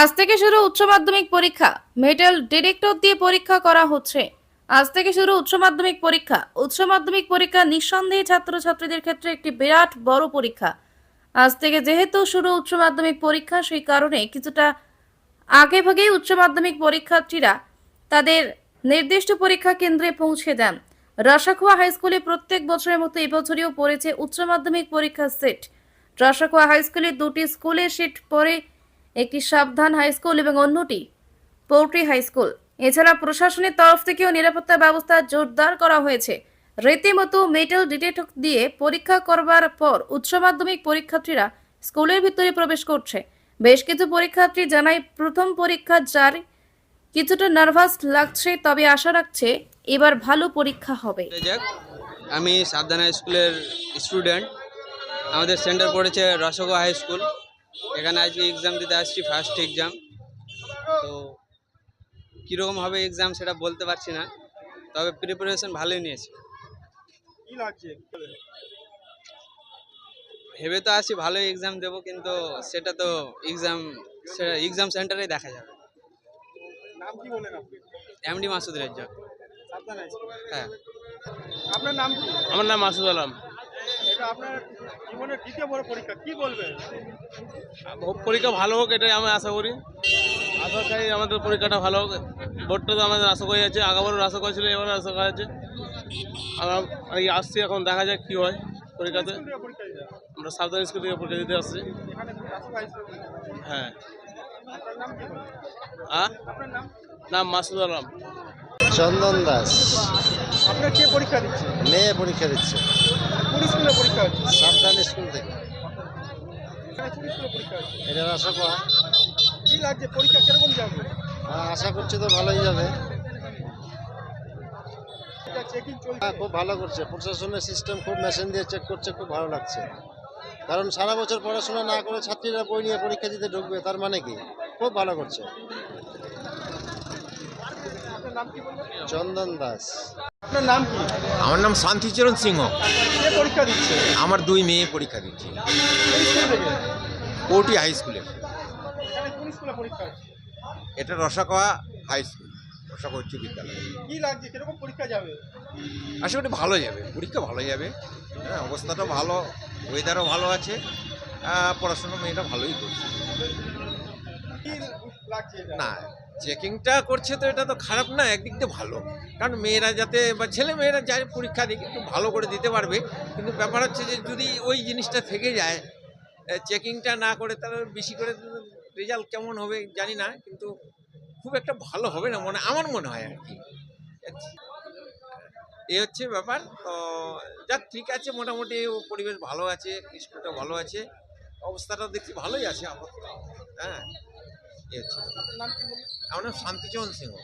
আজ থেকে শুরু উচ্চ মাধ্যমিক পরীক্ষা। মেটাল ডিরেক্টর দিয়ে পরীক্ষা করা হচ্ছে। আজ থেকে শুরু উচ্চ মাধ্যমিক পরীক্ষা। উচ্চ মাধ্যমিক পরীক্ষা নিঃসন্দেহে ছাত্রছাত্রীদের ক্ষেত্রে একটি বিরাট বড় পরীক্ষা। আজ থেকে যেহেতু শুরু উচ্চ মাধ্যমিক পরীক্ষা, সেই কারণে কিছুটা আগে ভাগেই উচ্চ মাধ্যমিক পরীক্ষার্থীরা তাদের নির্দিষ্ট পরীক্ষা কেন্দ্রে পৌঁছে দেন। রসাখোয়া হাই স্কুলে প্রত্যেক বছরের মতো এবছরেও পড়েছে উচ্চ মাধ্যমিক পরীক্ষার সেট। রসাখোয়া হাই স্কুলে দুটি স্কুলের সেট পরে একটি সাবধান হাই স্কুল এবং অন্যটি পৌট্রি হাই স্কুল এছাড়া প্রশাসনের তরফ থেকেও নিরাপত্তা ব্যবস্থা জোরদার করা হয়েছে। রীতিমতো মেটাল ডিটেক্টর দিয়ে পরীক্ষা করবার পর উচ্চ মাধ্যমিক পরীক্ষার্থীরা স্কুলের ভিতরে প্রবেশ করছে। বেশ কিছু পরীক্ষার্থী জানায়, প্রথম পরীক্ষা যার কিছুটা নার্ভাস লাগছে, তবে আশা রাখছে এবার ভালো পরীক্ষা হবে। আমি সাবধানা স্কুলের স্টুডেন্ট আমাদের সেন্টার পড়েছে রসগো হাই স্কুল এখানে আজকে এক্সাম দিতে আসছি ফার্স্ট এক্সাম তো কীরকম হবে এক্সাম সেটা বলতে পারছি না তবে প্রিপারেশন ভালোই নিয়েছি। ভেবে তো আসছি ভালোই এক্সাম দেবো কিন্তু সেটা তো এক্সাম সেটা এক্সাম সেন্টারেই দেখা যাবে। নাম কি বলেন আপনি? এমডি মাসুদ রাজ্জাক সাবধান হ্যাঁ। আপনার নাম আমার নাম মাসুদ আলম। এটা আপনার জীবনের দ্বিতীয় বড় পরীক্ষা কি বলবেন? পরীক্ষা ভালো হোক এটাই আমি আশা করি। আশা চাই আমাদের পরীক্ষাটা ভালো হোক। বোর্ডটা তো আমাদের আশা করে যাচ্ছে আগাবারও আশা করেছিল এবারও আশা করা যাচ্ছে আমরা এই আসছি এখন দেখা যাক কী হয় পরীক্ষাতে। আমরা সাবধান স্কুল থেকে পরীক্ষা দিতে আসছি। হ্যাঁ। আপনার নাম কি বলেন? আ? আপনার নাম? নাম মাসুদ আলম। চন্দন দাস। আপনার কে পরীক্ষা দিচ্ছে? মেয়ে পরীক্ষা দিচ্ছে। কোন স্কুলে পরীক্ষা হচ্ছে? সাবধান স্কুল থেকে। কোন স্কুলে পরীক্ষা হচ্ছে? এটা আশা করা কি লাগছে? পরীক্ষা কীরকম যাবে? আশা করছি তো ভালোই যাবে। হ্যাঁ খুব ভালো করছে। প্রশাসনের সিস্টেম খুব মেশিন দিয়ে চেক করছে খুব ভালো লাগছে। কারণ সারা বছর পড়াশোনা না করে ছাত্রীরা বই নিয়ে পরীক্ষা দিতে ঢুকবে তার মানে কি? খুব ভালো করছে। চন্দন দাস। আপনার নাম কি? আমার নাম শান্তিচরণ সিংহ। কে পরীক্ষা দিচ্ছে? আমার দুই মেয়ে পরীক্ষা দিচ্ছে। স্কুল থেকে? কোটি হাই স্কুলে। এখানে কোন স্কুলে পরীক্ষা হচ্ছে? এটা রসাকোয়া হাই স্কুল রসাকোয়া উচ্চ বিদ্যালয়। কি লাগছে? কীরকম পরীক্ষা যাবে? আশা করি ভালো যাবে পরীক্ষা ভালো যাবে। হ্যাঁ অবস্থাটা ভালো ওয়েদারও ভালো আছে পড়াশোনা মেয়েটা ভালোই করছে। না, চেকিংটা করছে তো এটা তো খারাপ না, একদিক দিয়ে ভালো। কারণ মেয়েরা যাতে, বা ছেলে মেয়েরা যায় পরীক্ষা দিকে, একটু ভালো করে দিতে পারবে। কিন্তু ব্যাপার হচ্ছে যে, যদি ওই জিনিসটা থেকে যায় চেকিংটা না করে, তাহলে বেশি করে রেজাল্ট কেমন হবে জানি না, কিন্তু খুব একটা ভালো হবে না মনে, আমার মনে হয় আর কি। এ হচ্ছে ব্যাপার, তো যাক, ঠিক আছে, মোটামুটি ও পরিবেশ ভালো আছে, স্কুলটা ভালো আছে, অবস্থাটা দেখছি ভালোই আছে, আপাতত। হ্যাঁ। আমার নাম শান্তিচরণ সিংহ।